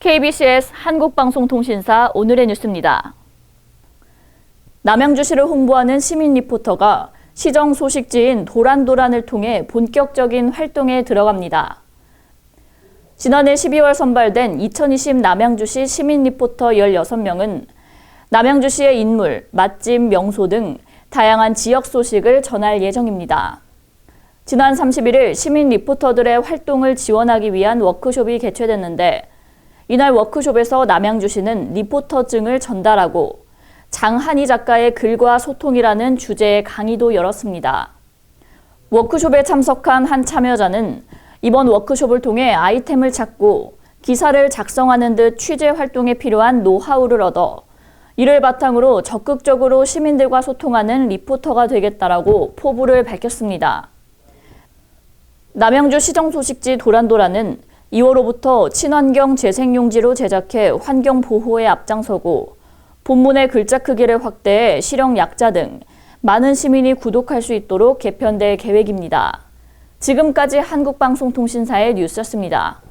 KBCS 한국방송통신사 오늘의 뉴스입니다. 남양주시를 홍보하는 시민 리포터가 시정 소식지인 도란도란을 통해 본격적인 활동에 들어갑니다. 지난해 12월 선발된 2020 남양주시 시민 리포터 16명은 남양주시의 인물, 맛집, 명소 등 다양한 지역 소식을 전할 예정입니다. 지난 31일 시민 리포터들의 활동을 지원하기 위한 워크숍이 개최됐는데 이날 워크숍에서 남양주시는 리포터증을 전달하고 장한희 작가의 글과 소통이라는 주제의 강의도 열었습니다. 워크숍에 참석한 한 참여자는 이번 워크숍을 통해 아이템을 찾고 기사를 작성하는 듯 취재 활동에 필요한 노하우를 얻어 이를 바탕으로 적극적으로 시민들과 소통하는 리포터가 되겠다라고 포부를 밝혔습니다. 남양주 시정 소식지 도란도란은 2월호부터 친환경 재생용지로 제작해 환경 보호에 앞장서고 본문의 글자 크기를 확대해 실형 약자 등 많은 시민이 구독할 수 있도록 개편될 계획입니다. 지금까지 한국방송통신사의 뉴스였습니다.